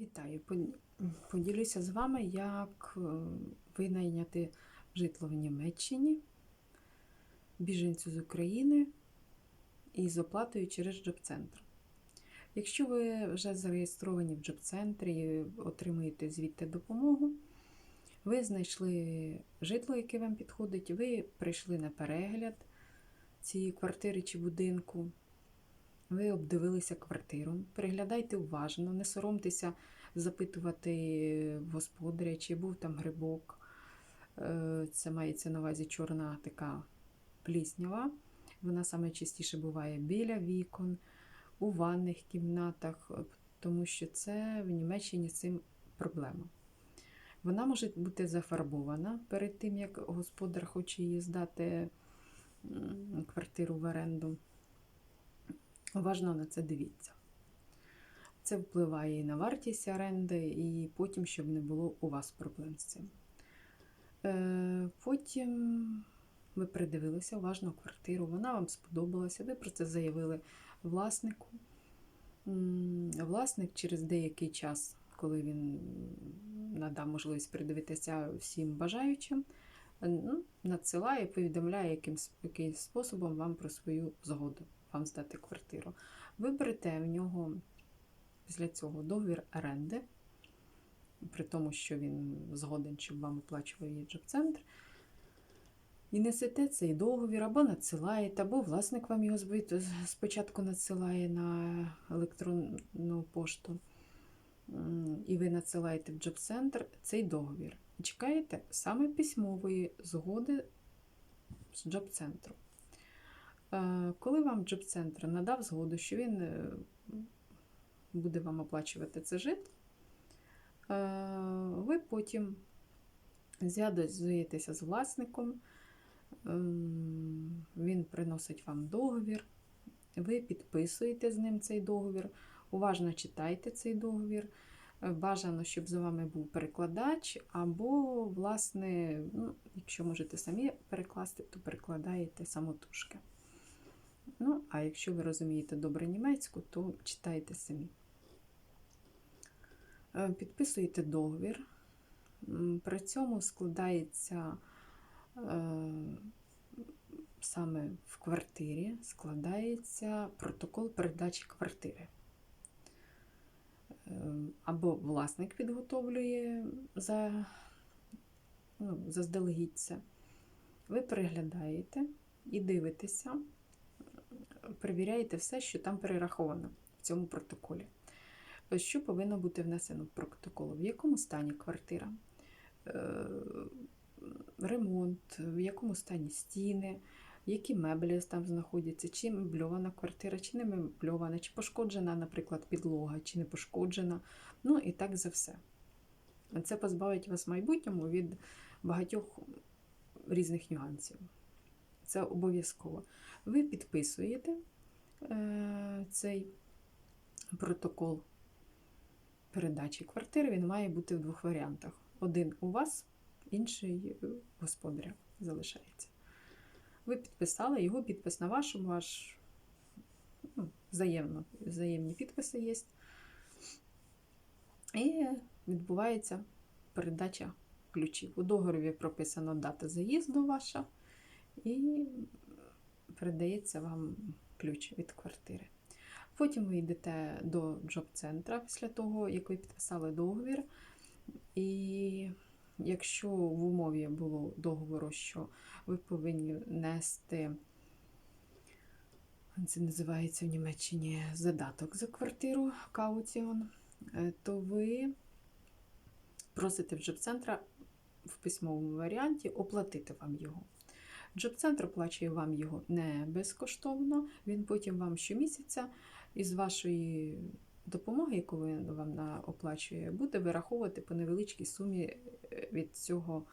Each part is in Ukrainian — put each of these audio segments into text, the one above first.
Вітаю! Поділюся з вами, як е, винайняти житло в Німеччині біженцю з України із оплатою через джоб-центр. Якщо ви вже зареєстровані в джоб-центрі і отримуєте звідти допомогу, ви знайшли житло, яке вам підходить, ви прийшли на перегляд цієї квартири чи будинку. Ви обдивилися квартиру, переглядайте уважно, не соромтеся запитувати господаря, чи був там грибок. Е, Це мається на увазі чорна така пліснява. Вона саме частіше буває біля вікон, у ванних кімнатах, е, тому що це в Німеччині цим проблема. Вона може бути зафарбована перед тим, як господар хоче її здати квартиру в оренду. Уважно на це дивіться. Це впливає і на вартість оренди, і потім, щоб не було у вас проблем з цим. Е, Потім ви придивилися уважно квартиру, вона вам сподобалася, ви про це заявили власнику. Власник через деякий час, коли він надав можливість придивитися всім бажаючим, ну, надсилає, повідомляє, яким, яким способом вам про свою згоду вам здати квартиру. Ви берете в нього після цього договір оренди, при тому, що він згоден, щоб вам оплачував її джоб-центр. І несете цей договір або надсилаєте, або власник вам його спочатку надсилає на електронну пошту. І ви надсилаєте в джоб-центр цей договір. Чекаєте саме письмової згоди з джоб-центру. Е, Коли вам джоб-центр надав згоду, що він е, буде вам оплачувати це жит, е, ви потім зв'язуєтеся з власником, ем, він приносить вам договір, ви підписуєте з ним цей договір, уважно читайте цей договір. Бажано, щоб за вами був перекладач, або, власне, ну, якщо можете самі перекласти, то перекладаєте самотужки. Ну, а якщо ви розумієте добре німецьку, то читайте самі. Е, Підписуєте договір. При цьому складається е, саме в квартирі складається протокол передачі квартири. Е, Або власник підготовлює за, ну, заздалегідь це. Ви переглядаєте і дивитеся, перевіряєте все, що там перераховано в цьому протоколі. Що повинно бути внесено в протокол? В якому стані квартира? Е, Ремонт, в якому стані стіни, які меблі там знаходяться, чи мебльована квартира, чи не мебльована, чи пошкоджена, наприклад, підлога, чи не пошкоджена. Ну і так за все. Це позбавить вас в майбутньому від багатьох різних нюансів. Це обов'язково. Ви підписуєте е, цей протокол передачі квартири, він має бути в двох варіантах. Один у вас, інший у господаря залишається. Ви підписали, його підпис на вашому, ваш ну, взаємно, взаємні підписи є. І відбувається передача ключів. У договорі прописана дата заїзду ваша, і передається вам ключ від квартири. Потім ви йдете до джоб-центра після того, як ви підписали договір. І якщо в умові було договору, що ви повинні нести, це називається в Німеччині задаток за квартиру, кауціон, е, то ви просите в джоб-центра в письмовому варіанті оплатити вам його. Джоб-центр оплачує вам його не безкоштовно, він потім вам щомісяця із вашої допомоги, яку він вам оплачує, буде вираховувати по невеличкій сумі е, від цього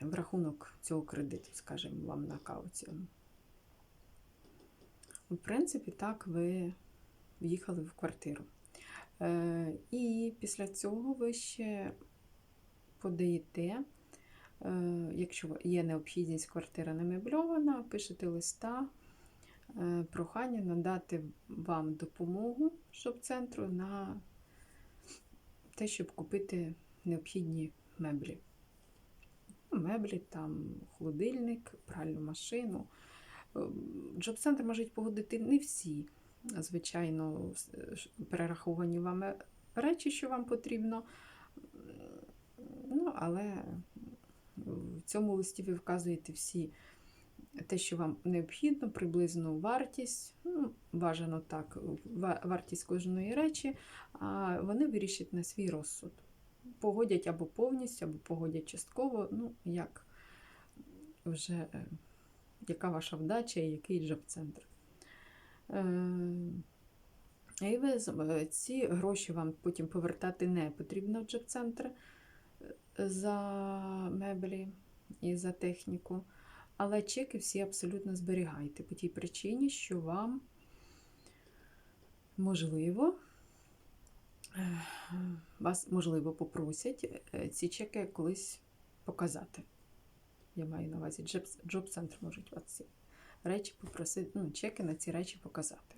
в рахунок цього кредиту, скажімо, вам на кауціон. В принципі, так ви в'їхали в квартиру. Е, І після цього ви ще подаєте, якщо є необхідність, квартира не мебльована, пишете листа е, прохання надати вам допомогу щоб центру на те, щоб купити необхідні меблі. Ну, Меблі, там холодильник, пральну машину. Джоб-центр можуть погодити не всі, звичайно, перераховані вами речі, що вам потрібно. Ну, але в цьому листі ви вказуєте всі те, що вам необхідно, приблизну вартість, ну, бажано так, вартість кожної речі, а вони вирішать на свій розсуд. Погодять або повністю, або погодять частково, ну, як вже е, яка ваша вдача і який джоб-центр. Е, І ви е, ці гроші вам потім повертати не потрібно в джоб-центр за меблі і за техніку. Але чеки всі абсолютно зберігайте по тій причині, що вам можливо, е, вас можливо попросять е, ці чеки колись показати. Я маю на увазі, джоб- джоб-центр можуть вас ці речі попросити, ну, чеки на ці речі показати.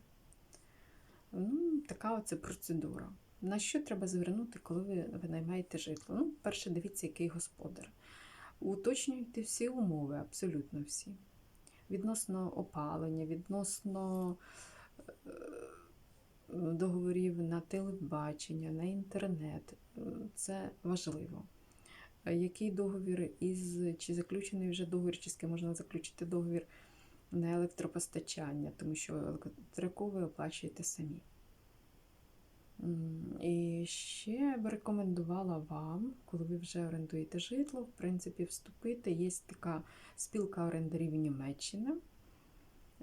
Ну, така оце процедура. На що треба звернути, коли ви винаймаєте житло? Ну, перше, дивіться, який господар. Уточнюйте всі умови, абсолютно всі. Відносно опалення, відносно е, договорів на телебачення, на інтернет. Е, Це важливо. Е, Який договір із чи заключений вже договір, чи з ким можна заключити договір на електропостачання, тому що електрику ви оплачуєте самі. І ще б рекомендувала вам, коли ви вже орендуєте житло, в принципі, вступити. Є така спілка орендарів Німеччини.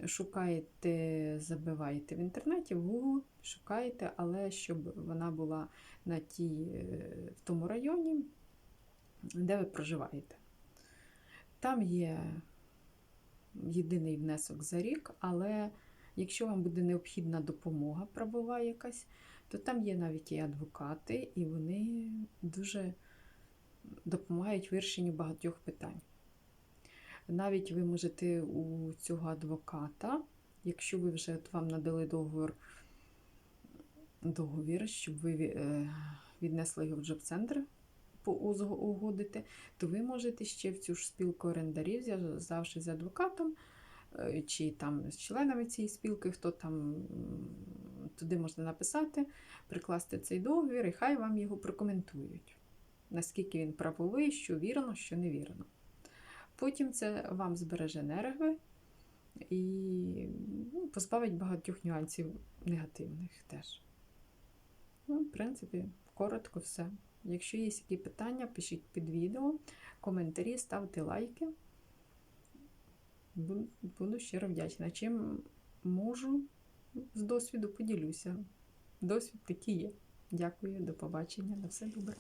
Шукаєте, забиваєте в інтернеті, в Google, шукаєте, але щоб вона була на тій, е, в тому районі, де ви проживаєте. Там є єдиний внесок за рік, але якщо вам буде необхідна допомога правова якась, то там є навіть і адвокати, і вони дуже допомагають вирішенню багатьох питань. Навіть ви можете у цього адвоката, якщо ви вже от вам надали договір, договір щоб ви е, віднесли його в джоб-центр по угодити, то ви можете ще в цю ж спілку орендарів, зв'язавшись з адвокатом, чи там з членами цієї спілки, хто там туди можна написати, прикласти цей договір, і хай вам його прокоментують. Наскільки він правовий, що вірно, що невірно. Потім це вам збереже нерви і ну, позбавить багатьох нюансів негативних теж. Ну, в принципі, коротко все. Якщо є які питання, пишіть під відео, коментарі, ставте лайки. Бу- Буду щиро вдячна. Чим можу з досвіду поділюся. Досвід такий є. Дякую, до побачення. На все добре.